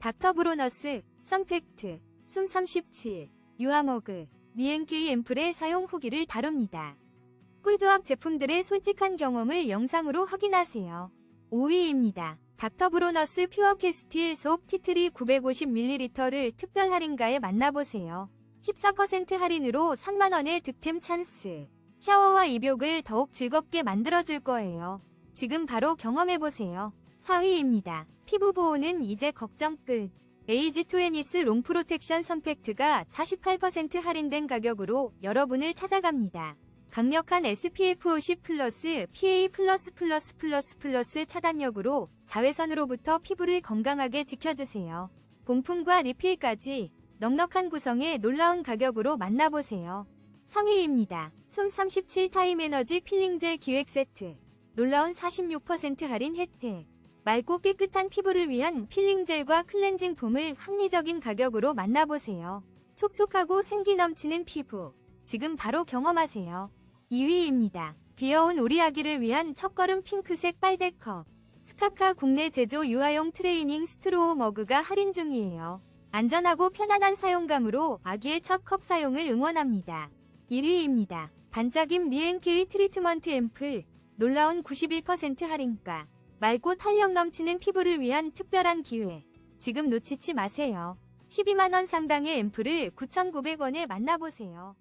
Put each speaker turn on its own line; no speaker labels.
닥터브로너스, 썬팩트, 숨37, 유아머그, 리엔케이 앰플의 사용 후기를 다룹니다. 꿀조합 제품들의 솔직한 경험을 영상으로 확인하세요. 5위입니다. 닥터브로너스 퓨어 캐스틸 속 티트리 950ml를 특별 할인가에 만나보세요. 14% 할인으로 3만원의 득템 찬스. 샤워와 입욕을 더욱 즐겁게 만들어줄 거예요. 지금 바로 경험해보세요. 4위입니다. 피부 보호는 이제 걱정 끝. 에이지2애니스 롱 프로텍션 선팩트가 48% 할인된 가격으로 여러분을 찾아갑니다. 강력한 SPF 50 플러스 PA 플러스 플러스 플러스 플러스 차단력으로 자외선으로부터 피부를 건강하게 지켜주세요. 본품과 리필까지 넉넉한 구성에 놀라운 가격으로 만나보세요. 3위입니다. 숨37 타임 에너지 필링젤 기획 세트. 놀라운 46% 할인 혜택. 맑고 깨끗한 피부를 위한 필링 젤과 클렌징 폼을 합리적인 가격으로 만나보세요. 촉촉하고 생기 넘치는 피부. 지금 바로 경험하세요. 2위입니다. 귀여운 우리 아기를 위한 첫걸음 핑크색 빨대컵. 스카카 국내 제조 유아용 트레이닝 스트로우 머그가 할인 중이에요. 안전하고 편안한 사용감으로 아기의 첫 컵 사용을 응원합니다. 1위입니다. 반짝임 리엔케이 트리트먼트 앰플. 놀라운 91% 할인가. 맑고 탄력 넘치는 피부를 위한 특별한 기회. 지금 놓치지 마세요. 12만원 상당의 앰플을 9,900원에 만나보세요.